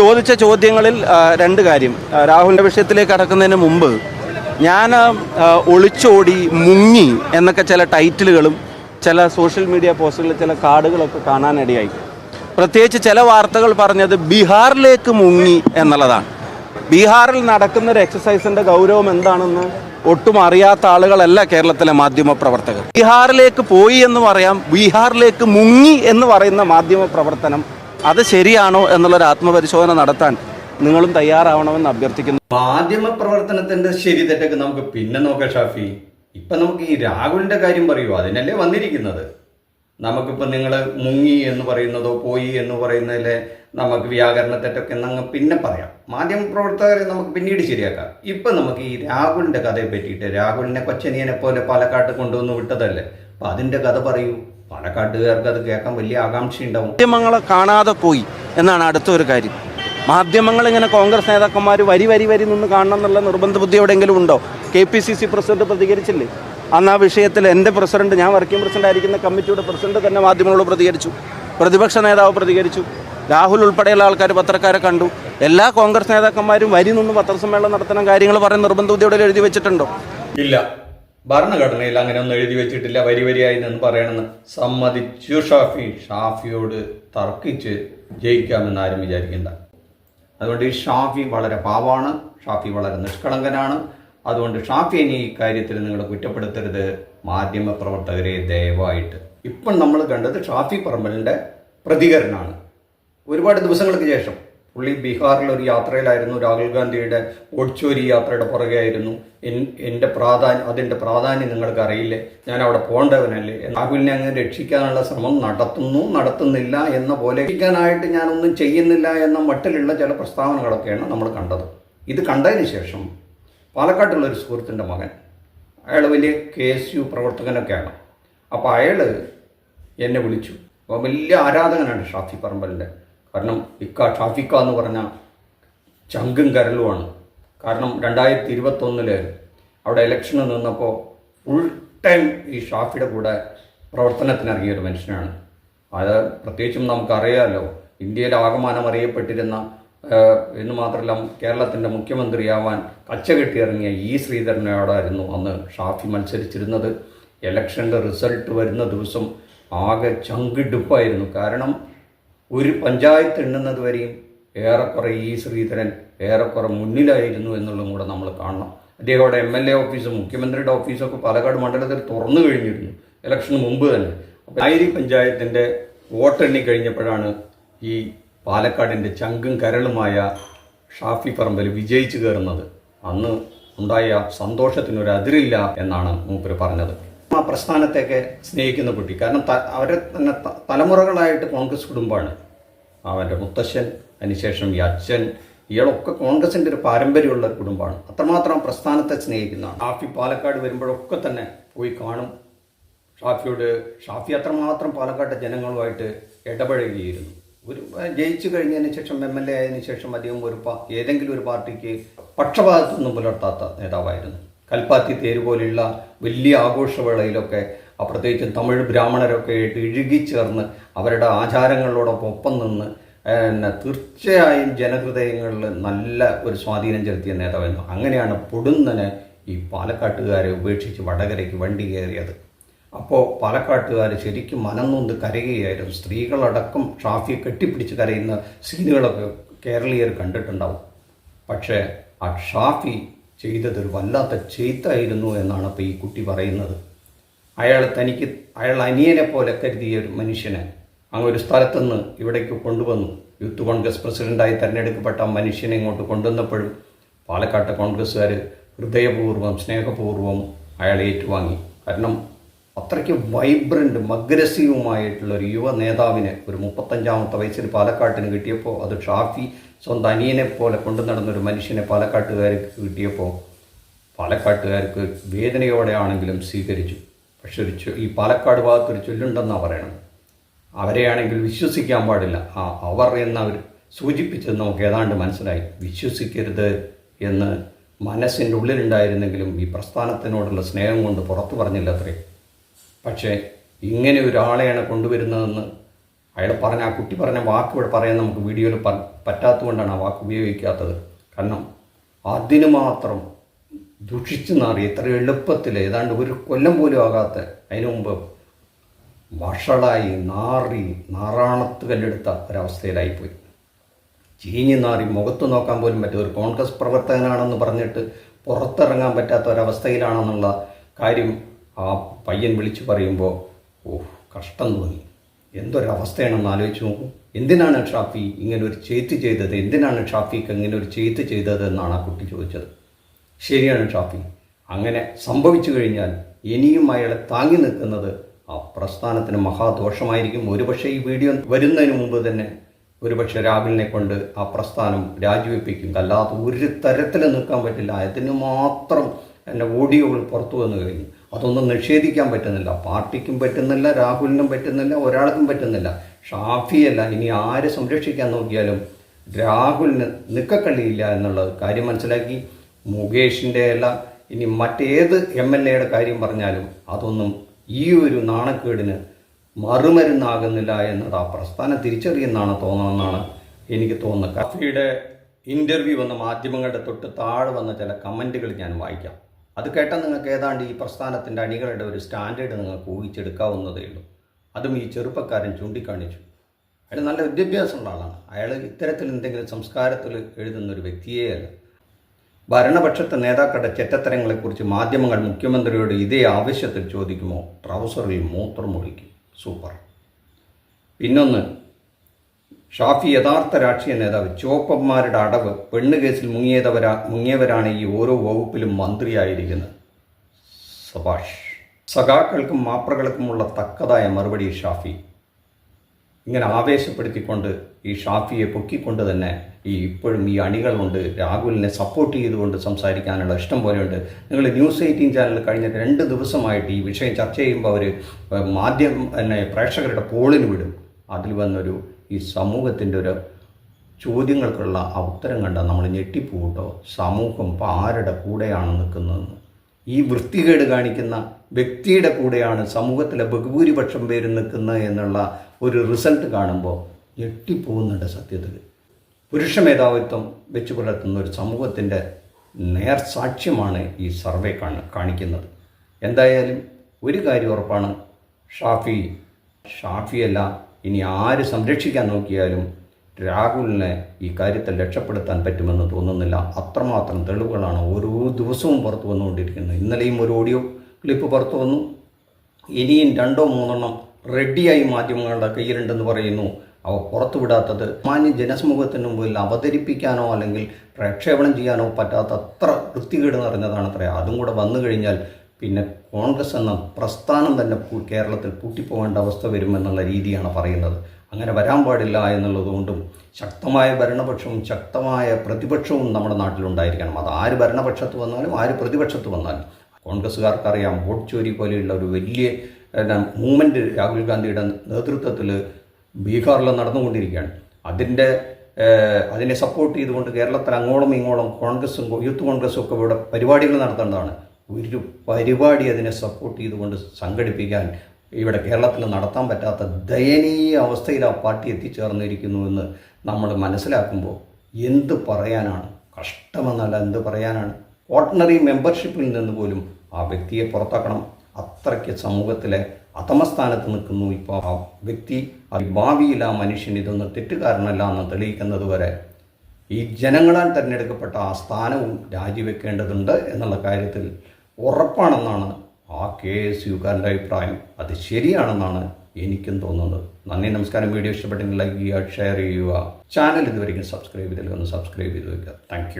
ചോദിച്ച ചോദ്യങ്ങളിൽ രണ്ട് കാര്യം. രാഹുലിന്റെ വിഷയത്തിലേക്ക് കടക്കുന്നതിന് മുമ്പ് ഞാൻ ഒളിച്ചോടി മുങ്ങി എന്നൊക്കെ ചില ടൈറ്റിലുകളും ചില സോഷ്യൽ മീഡിയ പോസ്റ്റുകളിൽ ചില കാർഡുകളൊക്കെ കാണാനിടയായി. പ്രത്യേകിച്ച് ചില വാർത്തകൾ പറഞ്ഞത് ബീഹാറിലേക്ക് മുങ്ങി എന്നുള്ളതാണ്. ബീഹാറിൽ നടക്കുന്ന ഒരു എക്സസൈസിന്റെ ഗൗരവം എന്താണെന്ന് ഒട്ടും അറിയാത്ത ആളുകളല്ല കേരളത്തിലെ മാധ്യമ പ്രവർത്തകർ. ബീഹാറിലേക്ക് പോയി എന്ന് പറയാം ബീഹാറിലേക്ക് മുങ്ങി എന്ന് പറയുന്ന മാധ്യമ പ്രവർത്തനം അത് ശരിയാണോ എന്നുള്ളൊരു ആത്മപരിശോധന നടത്താൻ നിങ്ങളും തയ്യാറാവണമെന്ന് അഭ്യർത്ഥിക്കുന്നു. മാധ്യമ പ്രവർത്തനത്തിന്റെ ശരി തെറ്റൊക്കെ നമുക്ക് പിന്നെ നോക്കാം ഷാഫി. ഇപ്പൊ നമുക്ക് ഈ രാഹുലിന്റെ കാര്യം പറയൂ അതിനല്ലേ വന്നിരിക്കുന്നത്. നമുക്കിപ്പോൾ നിങ്ങൾ മുങ്ങി എന്ന് പറയുന്നതോ പോയി എന്ന് പറയുന്നതിലെ നമുക്ക് വ്യാകരണ തെറ്റൊക്കെ എന്നങ്ങ് പിന്നെ പറയാം. മാധ്യമ പ്രവർത്തകരെ നമുക്ക് പിന്നീട് ശരിയാക്കാം. ഇപ്പം നമുക്ക് ഈ രാഹുലിന്റെ കഥയെ പറ്റിയിട്ട് രാഹുലിനെ കൊച്ചനിയനെ പോലെ പാലക്കാട്ട് കൊണ്ടുവന്ന് വിട്ടതല്ലേ? അപ്പം അതിന്റെ കഥ പറയൂ. പാലക്കാട്ടുകാർക്ക് അത് കേൾക്കാൻ വലിയ ആകാംക്ഷ ഉണ്ടാവും മാധ്യമങ്ങളെ കാണാതെ പോയി എന്നാണ് അടുത്തൊരു കാര്യം. മാധ്യമങ്ങൾ ഇങ്ങനെ കോൺഗ്രസ് നേതാക്കന്മാർ വരി വരി വരി നിന്ന് കാണണം എന്നുള്ള നിർബന്ധ ബുദ്ധി എവിടെയെങ്കിലും ഉണ്ടോ? K P C C president പ്രതികരിച്ചില്ലേ? അന്ന് ആ വിഷയത്തിൽ എന്റെ പ്രസിഡന്റ് ഞാൻ വർക്കിംഗ് പ്രസിഡന്റ് ആയിരിക്കുന്ന കമ്മിറ്റിയുടെ പ്രസിഡന്റ് തന്നെ മാധ്യമങ്ങളോട് പ്രതികരിച്ചു. പ്രതിപക്ഷ നേതാവ് പ്രതികരിച്ചു. രാഹുൽ ഉൾപ്പെടെയുള്ള ആൾക്കാർ പത്രക്കാരെ കണ്ടു. എല്ലാ കോൺഗ്രസ് നേതാക്കന്മാരും വരി നിന്ന് പത്രസമ്മേളനം നടത്തണം കാര്യങ്ങൾ പറയുന്ന നിർബന്ധ ബുദ്ധിയോടെ എഴുതി വെച്ചിട്ടുണ്ടോ? ഇല്ല. ഭരണഘടനയിൽ അങ്ങനെ ഒന്നും എഴുതി വെച്ചിട്ടില്ല വരി വരിയായി എന്ന് പറയണമെന്ന് സമ്മതിച്ചു. ഷാഫി ഷാഫിയോട് തർക്കിച്ച് ജയിക്കാമെന്ന് ആരും വിചാരിക്കണ്ട. അതുകൊണ്ട് ഈ ഷാഫി വളരെ പാവാണ് ഷാഫി വളരെ നിഷ്കളങ്കനാണ്. അതുകൊണ്ട് ഷാഫിയെ ഈ കാര്യത്തിൽ നിങ്ങൾ കുറ്റപ്പെടുത്തരുത്. മാധ്യമ പ്രവർത്തകരെ ദയവായിട്ട്. ഇപ്പം നമ്മൾ കണ്ടത് ഷാഫി പറമ്പലിന്റെ പ്രതികരണമാണ്. ഒരുപാട് ദിവസങ്ങൾക്ക് ശേഷം പുള്ളി ബീഹാറിൽ ഒരു യാത്രയിലായിരുന്നു. രാഹുൽ ഗാന്ധിയുടെ ഒളിച്ചോരി യാത്രയുടെ പുറകെ ആയിരുന്നു എൻ- എന്റെ പ്രാധാന്യം അതിന്റെ പ്രാധാന്യം നിങ്ങൾക്ക് അറിയില്ലേ ഞാൻ അവിടെ പോകേണ്ടവനല്ലേ രാഹുലിനെ അങ്ങനെ രക്ഷിക്കാനുള്ള ശ്രമം നടത്തുന്നു നടത്തുന്നില്ല എന്ന പോലെ രക്ഷിക്കാനായിട്ട് ഞാനൊന്നും ചെയ്യുന്നില്ല എന്ന മട്ടിലുള്ള ചില പ്രസ്താവനകളൊക്കെയാണ് നമ്മൾ കണ്ടത്. ഇത് കണ്ടതിന് ശേഷം പാലക്കാട്ടുള്ള ഒരു സുഹൃത്തിന്റെ മകൻ അയാൾ വലിയ കെ എസ് യു പ്രവർത്തകനൊക്കെയാണ്. അപ്പോൾ അയാൾ എന്നെ വിളിച്ചു. അപ്പോൾ വലിയ ആരാധകനാണ് ഷാഫി പറമ്പലിന്റെ. കാരണം ഇക്ക ഷാഫിക്ക എന്ന് പറഞ്ഞ ചങ്കും കരലുമാണ് കാരണം രണ്ടായിരത്തി ഇരുപത്തൊന്നിൽ അവിടെ ഇലക്ഷന് നിന്നപ്പോൾ ഫുൾ ടൈം ഈ ഷാഫിയുടെ കൂടെ പ്രവർത്തനത്തിനിറങ്ങിയ ഒരു മനുഷ്യനാണ്. അത് പ്രത്യേകിച്ചും നമുക്കറിയാമല്ലോ ഇന്ത്യയിൽ ആകമാനം അറിയപ്പെട്ടിരുന്ന എന്ന് മാത്രമല്ല കേരളത്തിന്റെ മുഖ്യമന്ത്രിയാവാൻ കച്ച കെട്ടിയിറങ്ങിയ ഈ ശ്രീധരനോടായിരുന്നു അന്ന് ഷാഫി മത്സരിച്ചിരുന്നത്. ഇലക്ഷന്റെ റിസൾട്ട് വരുന്ന ദിവസം ആകെ ചങ്കിടുപ്പായിരുന്നു. കാരണം ഒരു പഞ്ചായത്ത് എണ്ണുന്നത് വരെയും ഏറെക്കുറെ ഈ ശ്രീധരൻ ഏറെക്കുറെ മുന്നിലായിരുന്നു എന്നുള്ളതും കൂടെ നമ്മൾ കാണണം. അദ്ദേഹം അവിടെ എം എൽ എ ഓഫീസും മുഖ്യമന്ത്രിയുടെ ഓഫീസൊക്കെ പാലക്കാട് മണ്ഡലത്തിൽ തുറന്നു കഴിഞ്ഞിരുന്നു. ഇലക്ഷന് മുമ്പ് തന്നെ. അപ്പോൾ ആയിരി പഞ്ചായത്തിന്റെ വോട്ടെണ്ണി കഴിഞ്ഞപ്പോഴാണ് ഈ പാലക്കാടിന്റെ ചങ്കും കരളുമായ ഷാഫി പറമ്പൽ വിജയിച്ചു കയറുന്നത്. അന്ന് ഉണ്ടായ സന്തോഷത്തിനൊരു അതിരില്ല എന്നാണ് മൂപ്പര് പറഞ്ഞത്. ആ പ്രസ്ഥാനത്തെയൊക്കെ സ്നേഹിക്കുന്ന കുട്ടി. കാരണം അവരെ തന്നെ തലമുറകളായിട്ട് കോൺഗ്രസ് കുടുംബമാണ്. അവന്റെ മുത്തശ്ശൻ അതിനുശേഷം ഈ അച്ഛൻ ഇയാളൊക്കെ കോൺഗ്രസിന്റെ ഒരു പാരമ്പര്യമുള്ള ഒരു കുടുംബമാണ്. അത്രമാത്രം പ്രസ്ഥാനത്തെ സ്നേഹിക്കുന്നതാണ്. ഷാഫി പാലക്കാട് വരുമ്പോഴൊക്കെ തന്നെ പോയി കാണും. ഷാഫിയോട് ഷാഫി അത്രമാത്രം പാലക്കാട്ടെ ജനങ്ങളുമായിട്ട് ഇടപഴകിയിരുന്നു. ഒരു ജയിച്ചു കഴിഞ്ഞതിന് ശേഷം എം എൽ എ ആയതിനു ശേഷം അധികം ഒരു ഏതെങ്കിലും ഒരു പാർട്ടിക്ക് പക്ഷപാതത്തൊന്നും പുലർത്താത്ത നേതാവായിരുന്നു. കൽപ്പാത്തി തേര് പോലെയുള്ള വലിയ ആഘോഷവേളയിലൊക്കെ പ്രത്യേകിച്ചും തമിഴ് ബ്രാഹ്മണരൊക്കെ ആയിട്ട് ഇഴുകിച്ചേർന്ന് അവരുടെ ആചാരങ്ങളോടൊപ്പം ഒപ്പം നിന്ന് പിന്നെ തീർച്ചയായും ജനഹൃദയങ്ങളിൽ നല്ല ഒരു സ്വാധീനം ചെലുത്തിയ നേതാവായിരുന്നു. അങ്ങനെയാണ് പൊടുന്നനെ ഈ പാലക്കാട്ടുകാരെ ഉപേക്ഷിച്ച് വടകരയ്ക്ക് വണ്ടി കയറിയത്. അപ്പോൾ പാലക്കാട്ടുകാർ ശരിക്കും മനംനൊന്ന് കരയുകയായിരുന്നു. സ്ത്രീകളടക്കം ഷാഫിയെ കെട്ടിപ്പിടിച്ച് കരയുന്ന സീനുകളൊക്കെ കേരളീയർ കണ്ടിട്ടുണ്ടാവും. പക്ഷേ ആ ഷാഫി ചെയ്തത് ഒരു വല്ലാത്ത ചെയ്ത്തായിരുന്നു എന്നാണ് അപ്പോൾ ഈ കുട്ടി പറയുന്നത്. അയാൾ തനിക്ക് അയാൾ അനിയനെ പോലെ കരുതിയ ഒരു മനുഷ്യനെ അങ്ങ് ഒരു സ്ഥലത്തുനിന്ന് ഇവിടേക്ക് കൊണ്ടുവന്നു. യൂത്ത് കോൺഗ്രസ് പ്രസിഡന്റായി തിരഞ്ഞെടുക്കപ്പെട്ട മനുഷ്യനെ ഇങ്ങോട്ട് കൊണ്ടുവന്നപ്പോഴും പാലക്കാട്ടെ കോൺഗ്രസ്സുകാർ ഹൃദയപൂർവം സ്നേഹപൂർവം അയാളെ ഏറ്റുവാങ്ങി. കാരണം അത്രയ്ക്ക് വൈബ്രന്റും അഗ്രസീവുമായിട്ടുള്ള ഒരു യുവ നേതാവിനെ ഒരു മുപ്പത്തഞ്ചാമത്തെ വയസ്സിൽ പാലക്കാട്ടിന് കിട്ടിയപ്പോൾ അത് ഷാഫി സ്വന്തം അനിയനെ പോലെ കൊണ്ടു നടന്നൊരു മനുഷ്യനെ പാലക്കാട്ടുകാർക്ക് കിട്ടിയപ്പോൾ പാലക്കാട്ടുകാർക്ക് വേദനയോടെയാണെങ്കിലും സ്വീകരിച്ചു. പക്ഷെ ഒരു ഈ പാലക്കാട് ഭാഗത്തൊരു ചൊല്ലുണ്ടെന്നാണ് പറയണം അവരെയാണെങ്കിൽ വിശ്വസിക്കാൻ പാടില്ല. ആ അവർ എന്നവർ സൂചിപ്പിച്ചത് നമുക്ക് ഏതാണ്ട് മനസ്സിലായി. വിശ്വസിക്കരുത് എന്ന് മനസ്സിന്റെ ഉള്ളിലുണ്ടായിരുന്നെങ്കിലും ഈ പ്രസ്ഥാനത്തിനോടുള്ള സ്നേഹം കൊണ്ട് പുറത്തു പറഞ്ഞില്ല അത്രേ. പക്ഷേ ഇങ്ങനെ ഒരാളെയാണ് കൊണ്ടുവരുന്നതെന്ന് അയാൾ പറഞ്ഞ ആ കുട്ടി പറഞ്ഞ വാക്ക് ഇവിടെ പറയാൻ നമുക്ക് വീഡിയോയിൽ പറ്റാത്തതുകൊണ്ടാണ് ആ വാക്ക് ഉപയോഗിക്കാത്തത്. കാരണം അതിന് മാത്രം ദുഷിച്ചു നാറി ഇത്ര എളുപ്പത്തിൽ ഏതാണ്ട് ഒരു കൊല്ലം പോലും ആകാത്ത അതിനു മുമ്പ് വഷളായി നാറി നാറാണത്ത് കല്ലെടുത്ത ഒരവസ്ഥയിലായിപ്പോയി. ചീഞ്ഞു നാറി മുഖത്ത് നോക്കാൻ പോലും പറ്റും ഒരു കോൺഗ്രസ് പ്രവർത്തകനാണെന്ന് പറഞ്ഞിട്ട് പുറത്തിറങ്ങാൻ പറ്റാത്ത ഒരവസ്ഥയിലാണെന്നുള്ള കാര്യം ആ പയ്യൻ വിളിച്ചു പറയുമ്പോൾ ഓഹ് കഷ്ടം തോന്നി. എന്തൊരവസ്ഥയാണെന്ന് ആലോചിച്ച് നോക്കൂ. എന്തിനാണ് ഷാഫി ഇങ്ങനെ ഒരു ചെയ്ത്ത്? ചെയ്തത് എന്തിനാണ് ഷാഫിക്ക് ഇങ്ങനെ ഒരു ചെയ്ത്ത് ചെയ്തത് എന്നാണ് ആ കുട്ടി ചോദിച്ചത്. ശരിയാണ് ഷാഫി. അങ്ങനെ സംഭവിച്ചു കഴിഞ്ഞാൽ ഇനിയും അയാളെ താങ്ങി നിൽക്കുന്നത് ആ പ്രസ്ഥാനത്തിന് മഹാദോഷമായിരിക്കും. ഒരുപക്ഷെ ഈ വീഡിയോ വരുന്നതിന് മുമ്പ് തന്നെ ഒരുപക്ഷെ രാഹുലിനെ കൊണ്ട് ആ പ്രസ്ഥാനം രാജിവെപ്പിക്കും. അല്ലാതെ ഒരു തരത്തിൽ നിൽക്കാൻ പറ്റില്ല. അതിന് മാത്രം എന്റെ ഓഡിയോകൾ പുറത്തു വന്നു കഴിഞ്ഞു. അതൊന്നും നിഷേധിക്കാൻ പറ്റുന്നില്ല. പാർട്ടിക്കും പറ്റുന്നില്ല രാഹുലിനും പറ്റുന്നില്ല ഒരാൾക്കും പറ്റുന്നില്ല. ഷാഫിയല്ല ഇനി ആര് സംരക്ഷിക്കാൻ നോക്കിയാലും രാഹുലിന് നിക്കക്കള്ളിയില്ല എന്നുള്ള കാര്യം മനസ്സിലാക്കി. മുകേഷിന്റെ അല്ല ഇനി മറ്റേത് എം എൽ എയുടെ കാര്യം പറഞ്ഞാലും അതൊന്നും ഈ ഒരു നാണക്കേടിന് മറുമരുന്നാകുന്നില്ല എന്നത് ആ പ്രസ്ഥാനം തിരിച്ചറിയുന്നതാണ് തോന്നുന്നതെന്നാണ് എനിക്ക് തോന്നുന്നത്. കഫിയുടെ ഇന്റർവ്യൂ വന്ന മാധ്യമങ്ങളുടെ തൊട്ട് താഴെ വന്ന ചില കമന്റുകൾ ഞാൻ വായിക്കാം. അത് കേട്ടാൽ നിങ്ങൾക്ക് ഏതാണ്ട് ഈ പ്രസ്ഥാനത്തിന്റെ അണികളുടെ ഒരു സ്റ്റാൻഡേർഡ് നിങ്ങൾക്ക് ഊഹിച്ചെടുക്കാവുന്നതേ ഉള്ളൂ. അതും ഈ ചെറുപ്പക്കാരൻ ചൂണ്ടിക്കാണിച്ചു. അയാൾ നല്ല വിദ്യാഭ്യാസമുള്ള ആളാണ്. അയാൾ ഇത്തരത്തിൽ എന്തെങ്കിലും സംസ്കാരത്തിൽ എഴുതുന്ന ഒരു വ്യക്തിയേ അല്ല. ഭരണപക്ഷത്തെ നേതാക്കളുടെ ചെറ്റത്തരങ്ങളെക്കുറിച്ച് മാധ്യമങ്ങൾ മുഖ്യമന്ത്രിയോട് ഇതേ ആവശ്യത്തിൽ ചോദിക്കുമോ? ട്രൗസറിൽ മൂത്രം ഒഴിക്കും സൂപ്പർ. പിന്നൊന്ന് ഷാഫി യഥാർത്ഥ രാഷ്ട്രീയ നേതാവ് ചുവപ്പന്മാരുടെ അടവ് പെണ്ണ് കേസിൽ മുങ്ങിയതവരാ മുങ്ങിയവരാണ് ഈ ഓരോ വകുപ്പിലും മന്ത്രിയായിരിക്കുന്നത്. സബാഷ്. സഖാക്കൾക്കും മാപ്രകൾക്കുമുള്ള തക്കതായ മറുപടി ഷാഫി. ഇങ്ങനെ ആവേശപ്പെടുത്തിക്കൊണ്ട് ഈ ഷാഫിയെ പൊക്കിക്കൊണ്ട് തന്നെ ഈ ഇപ്പോഴും ഈ അണികൾ കൊണ്ട് രാഹുലിനെ സപ്പോർട്ട് ചെയ്തുകൊണ്ട് സംസാരിക്കാനുള്ള ഇഷ്ടം പോലെയുണ്ട്. നിങ്ങൾ ന്യൂസ് എയ്റ്റീൻ ചാനൽ കഴിഞ്ഞ രണ്ട് ദിവസമായിട്ട് ഈ വിഷയം ചർച്ച ചെയ്യുമ്പോൾ അവർ മാധ്യമ പ്രേക്ഷകരുടെ പോളിന് വിടും. അതിൽ വന്നൊരു ഈ സമൂഹത്തിന്റെ ഒരു ചോദ്യങ്ങൾക്കുള്ള ഉത്തരം കണ്ടാൽ നമ്മൾ ഞെട്ടിപ്പോട്ടോ സമൂഹം ഇപ്പോൾ ആരുടെ കൂടെയാണ് നിൽക്കുന്നതെന്ന്. ഈ വൃത്തികേട് കാണിക്കുന്ന വ്യക്തിയുടെ കൂടെയാണ് സമൂഹത്തിലെ ബഹുഭൂരിപക്ഷം പേര് നിൽക്കുന്നത് എന്നുള്ള ഒരു റിസൾട്ട് കാണുമ്പോൾ ഞെട്ടിപ്പോകുന്നുണ്ട് സത്യത്തിൽ. പുരുഷ മേധാവിത്വം വെച്ച് പുലർത്തുന്ന ഒരു സമൂഹത്തിന്റെ നേർസാക്ഷ്യമാണ് ഈ സർവേ കാണ കാണിക്കുന്നത്. എന്തായാലും ഒരു കാര്യം ഉറപ്പാണ്. ഷാഫി ഷാഫിയല്ല ഇനി ആര് സംരക്ഷിക്കാൻ നോക്കിയാലും രാഹുലിനെ ഈ കാര്യത്തിൽ രക്ഷപ്പെടുത്താൻ പറ്റുമെന്ന് തോന്നുന്നില്ല. അത്രമാത്രം തെളിവുകളാണ് ഓരോ ദിവസവും പുറത്തു വന്നുകൊണ്ടിരിക്കുന്നത്. ഇന്നലെയും ഒരു ഓഡിയോ ക്ലിപ്പ് പുറത്തു വന്നു. ഇനിയും രണ്ടോ മൂന്നെണ്ണം റെഡിയായി മാധ്യമങ്ങളുടെ കയ്യിലുണ്ടെന്ന് പറയുന്നു. അവ പുറത്തുവിടാത്തത് മാന്യ ജനസമൂഹത്തിന് മുമ്പിൽ അവതരിപ്പിക്കാനോ അല്ലെങ്കിൽ പ്രക്ഷേപണം ചെയ്യാനോ പറ്റാത്ത അത്ര വൃത്തികേട് നിറഞ്ഞതാണ് അതും കൂടെ വന്നു കഴിഞ്ഞാൽ പിന്നെ കോൺഗ്രസ് എന്ന പ്രസ്ഥാനം തന്നെ കേരളത്തിൽ പൂട്ടിപ്പോകേണ്ട അവസ്ഥ വരുമെന്നുള്ള രീതിയാണ് പറയുന്നത്. അങ്ങനെ വരാൻ പാടില്ല എന്നുള്ളതുകൊണ്ടും ശക്തമായ ഭരണപക്ഷവും ശക്തമായ പ്രതിപക്ഷവും നമ്മുടെ നാട്ടിലുണ്ടായിരിക്കണം. അത് ആര് ഭരണപക്ഷത്ത് വന്നാലും ആര് പ്രതിപക്ഷത്ത് വന്നാലും. കോൺഗ്രസ്സുകാർക്കറിയാം വോട്ട് ചോരി പോലെയുള്ള ഒരു വലിയ മൂവ്മെന്റ് രാഹുൽ ഗാന്ധിയുടെ നേതൃത്വത്തിൽ ബീഹാറിൽ നടന്നുകൊണ്ടിരിക്കുകയാണ്. അതിന്റെ അതിനെ സപ്പോർട്ട് ചെയ്തുകൊണ്ട് കേരളത്തിൽ അങ്ങോളം ഇങ്ങോളം കോൺഗ്രസും യൂത്ത് കോൺഗ്രസും ഒക്കെ ഇവിടെ പരിപാടികൾ നടത്തേണ്ടതാണ്. ഒരു പരിപാടി അതിനെ സപ്പോർട്ട് ചെയ്തുകൊണ്ട് സംഘടിപ്പിക്കാൻ ഇവിടെ കേരളത്തിൽ നടത്താൻ പറ്റാത്ത ദയനീയ അവസ്ഥയിൽ ആ പാർട്ടി എത്തിച്ചേർന്നിരിക്കുന്നുവെന്ന് നമ്മൾ മനസ്സിലാക്കുമ്പോൾ എന്ത് പറയാനാണ്? കഷ്ടമെന്നല്ല എന്ത് പറയാനാണ്? ഓർഡിനറി മെമ്പർഷിപ്പിൽ നിന്ന് പോലും ആ വ്യക്തിയെ പുറത്താക്കണം. അത്രയ്ക്ക് സമൂഹത്തിലെ അധമസ്ഥാനത്ത് നിൽക്കുന്നു ഇപ്പോൾ ആ വ്യക്തി. ഭാവിയിൽ ആ മനുഷ്യൻ ഇതൊന്നും തെറ്റുകാരനല്ല എന്ന് തെളിയിക്കുന്നത് വരെ ഈ ജനങ്ങളാൽ തിരഞ്ഞെടുക്കപ്പെട്ട ആ സ്ഥാനവും രാജിവെക്കേണ്ടതുണ്ട് എന്നുള്ള കാര്യത്തിൽ ഉറപ്പാണെന്നാണ് ആ കെ എസ് യുക്കാരന്റെ അഭിപ്രായം. അത് ശരിയാണെന്നാണ് എനിക്കും തോന്നുന്നത്. നന്ദി നമസ്കാരം. വീഡിയോ ഇഷ്ടപ്പെട്ടെങ്കിൽ ലൈക്ക് ചെയ്യുക ഷെയർ ചെയ്യുക. ചാനൽ ഇതുവരെയും സബ്സ്ക്രൈബ് ചെയ്തില്ലെങ്കിൽ ഒന്ന് സബ്സ്ക്രൈബ് ചെയ്ത് വയ്ക്കുക താങ്ക്